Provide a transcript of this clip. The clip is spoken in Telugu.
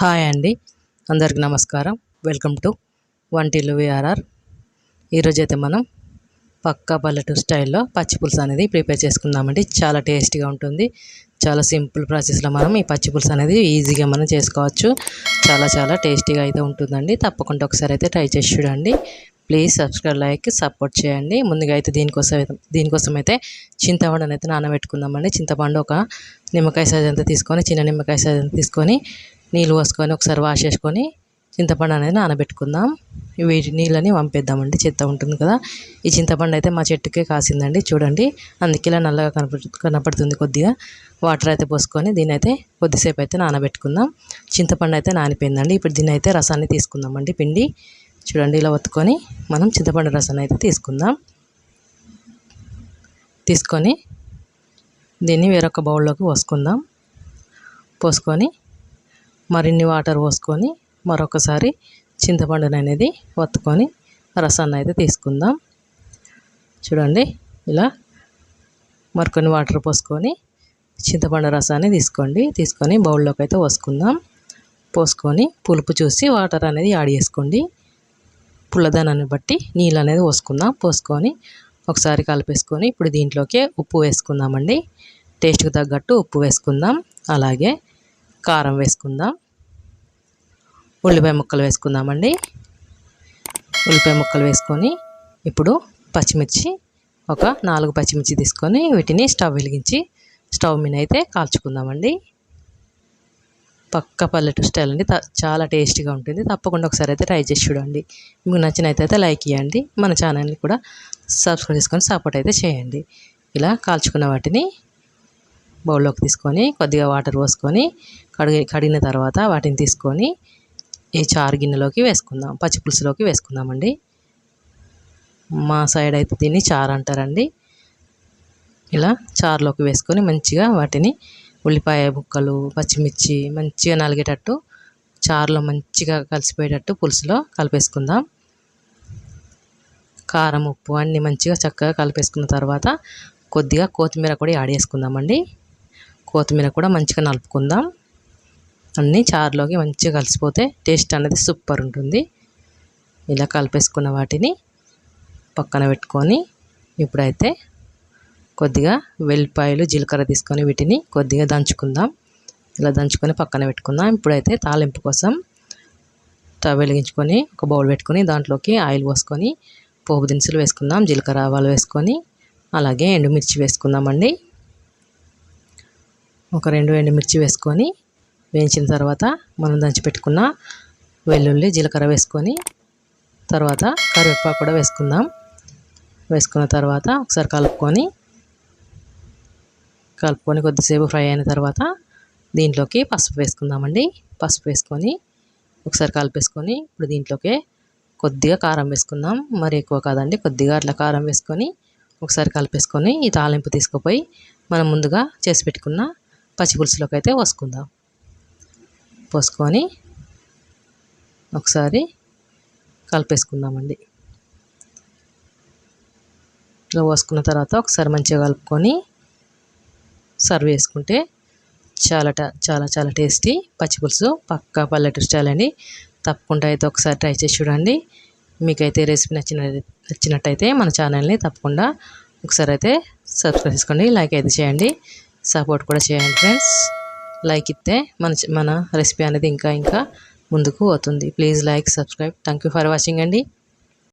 హాయ్ అండి. అందరికి నమస్కారం. Welcome to Vantillu V R R. ఈరోజు అయితే మనం పక్కా పల్లెటూరు స్టైల్లో పచ్చి పులుసు అనేది ప్రిపేర్ చేసుకుందామండి. చాలా టేస్టీగా ఉంటుంది. చాలా సింపుల్ ప్రాసెస్లో మనం ఈ పచ్చి పులుసు అనేది ఈజీగా మనం చేసుకోవచ్చు. చాలా చాలా టేస్టీగా అయితే ఉంటుందండి. తప్పకుండా ఒకసారి అయితే ట్రై చేసి చూడండి. ప్లీజ్ సబ్స్క్రైబ్ లైక్ సపోర్ట్ చేయండి. ముందుగా అయితే దీనికోసం అయితే దీనికోసం అయితే చింతపండుని అయితే నానబెట్టుకుందామండి. చింతపండు ఒక నిమ్మకాయ సైజ్ అంతా తీసుకొని చిన్న నిమ్మకాయ సైజ్ అంతా తీసుకొని నీళ్ళు పోసుకొని ఒకసారి వాష్ చేసుకొని చింతపండు అనేది నానబెట్టుకుందాం. వీటి నీళ్ళని వంపేద్దామండి చెత్త ఉంటుంది కదా. ఈ చింతపండు అయితే మా చెట్టుకే కాసిందండి చూడండి. అందుకే ఇలా నల్లగా కనపడు కనపడుతుంది కొద్దిగా. వాటర్ అయితే పోసుకొని దీని అయితే కొద్దిసేపు అయితే నానబెట్టుకుందాం. చింతపండు అయితే నానిపోయిందండి. ఇప్పుడు దీని అయితే రసాన్ని తీసుకుందామండి పిండి. చూడండి ఇలా ఒత్తుకొని మనం చింతపండు రసాన్ని అయితే తీసుకుందాం. తీసుకొని దీన్ని వేరొక బౌల్లోకి పోసుకుందాం. పోసుకొని మరిన్ని వాటర్ పోసుకొని మరొకసారి చింతపండుని అనేది వత్తుకొని రసాన్ని అయితే తీసుకుందాం. చూడండి ఇలా మరికొన్ని వాటర్ పోసుకొని చింతపండు రసాన్ని తీసుకోండి. తీసుకొని బౌల్లోకి అయితే పోసుకుందాం. పోసుకొని పులుపు చూసి వాటర్ అనేది యాడ్ చేసుకోండి. పుల్లదనాన్ని బట్టి నీళ్ళు అనేది పోసుకుందాం. పోసుకొని ఒకసారి కలిపేసుకొని ఇప్పుడు దీంట్లోకి ఉప్పు వేసుకుందామండి. టేస్ట్కి తగ్గట్టు ఉప్పు వేసుకుందాం. అలాగే కారం వేసుకుందాం? ఉల్లిపాయ ముక్కలు వేసుకుందామండి. ఉల్లిపాయ ముక్కలు వేసుకొని ఇప్పుడు పచ్చిమిర్చి ఒక నాలుగు పచ్చిమిర్చి తీసుకొని వీటిని స్టవ్ వెలిగించి స్టవ్ మీద అయితే కాల్చుకుందామండి. పక్క పల్లెటూరు స్టైల్ అండి. చాలా టేస్టీగా ఉంటుంది. తప్పకుండా ఒకసారి అయితే ట్రై చేసి చూడండి. మీకు నచ్చినైతే లైక్ ఇవ్వండి మన ఛానల్ని కూడా సబ్స్క్రైబ్ చేసుకొని సపోర్ట్ అయితే చేయండి. ఇలా కాల్చుకున్న వాటిని బౌల్లోకి తీసుకొని కొద్దిగా వాటర్ పోసుకొని కడిగి కడిగిన తర్వాత వాటిని తీసుకొని ఈ చారు గిన్నెలోకి వేసుకుందాం. పచ్చిపులుసులోకి వేసుకుందామండి. మా సైడ్ అయితే దీన్ని చారు అంటారండి. ఇలా చారులోకి వేసుకొని మంచిగా వాటిని ఉల్లిపాయ ముక్కలు పచ్చిమిర్చి మంచిగా నలిగేటట్టు చారులో మంచిగా కలిసిపోయేటట్టు పులుసులో కలిపేసుకుందాం. కారం ఉప్పు అన్నీ మంచిగా చక్కగా కలిపేసుకున్న తర్వాత కొద్దిగా కొత్తిమీర కూడా యాడ్ చేసుకుందామండి. కొత్తిమీర కూడా మంచిగా నలుపుకుందాం. అన్నీ చారులోకి మంచిగా కలిసిపోతే టేస్ట్ అనేది సూపర్ ఉంటుంది. ఇలా కలిపేసుకున్న వాటిని పక్కన పెట్టుకొని ఇప్పుడైతే కొద్దిగా వెల్లిపాయలు జీలకర్ర తీసుకొని వీటిని కొద్దిగా దంచుకుందాం. ఇలా దంచుకొని పక్కన పెట్టుకుందాం. ఇప్పుడైతే తాలింపు కోసం స్టవ్ వెలిగించుకొని ఒక బౌల్ పెట్టుకొని దాంట్లోకి ఆయిల్ పోసుకొని పోపు దినుసులు వేసుకుందాం జీలకర్ర ఆవాలు వేసుకొని అలాగే ఎండుమిర్చి వేసుకుందామండి. ఒక రెండు ఎండుమిర్చి వేసుకొని వేయించిన తర్వాత మనం దంచి పెట్టుకున్న వెల్లుల్లి జీలకర్ర వేసుకొని తర్వాత కరివేపాకు కూడా వేసుకుందాం. వేసుకున్న తర్వాత ఒకసారి కలుపుకొని కలుపుకొని కొద్దిసేపు ఫ్రై అయిన తర్వాత దీంట్లోకి పసుపు వేసుకుందామండి. పసుపు వేసుకొని ఒకసారి కలిపేసుకొని ఇప్పుడు దీంట్లోకి కొద్దిగా కారం వేసుకుందాం. మరి ఎక్కువ కాదండి కొద్దిగా అట్లా కారం వేసుకొని ఒకసారి కలిపేసుకొని ఈ తాలింపు తీసుకుపోయి మనం ముందుగా చేసి పెట్టుకున్న పచ్చి పులుసులోకి అయితే పోసుకుందాం. పోసుకొని ఒకసారి కలిపేసుకుందామండి. ఇట్లా పోసుకున్న తర్వాత ఒకసారి మంచిగా కలుపుకొని సర్వ్ చేసుకుంటే చాలా చాలా చాలా టేస్టీ పచ్చి పులుసు. పక్కా పల్లెటూరు స్టైల్ అండి. తప్పకుండా అయితే ఒకసారి ట్రై చేసి చూడండి. మీకైతే రెసిపీ నచ్చిన నచ్చినట్టయితే మన ఛానల్ని తప్పకుండా ఒకసారి అయితే సబ్స్క్రైబ్ చేసుకోండి. లైక్ అయితే చేయండి. సపోర్ట్ కూడా చేయండి ఫ్రెండ్స్. లైక్ ఇస్తే మన మన రెసిపీ అనేది ఇంకా ఇంకా ముందుకు అవుతుంది please like subscribe thank you for watching అండి.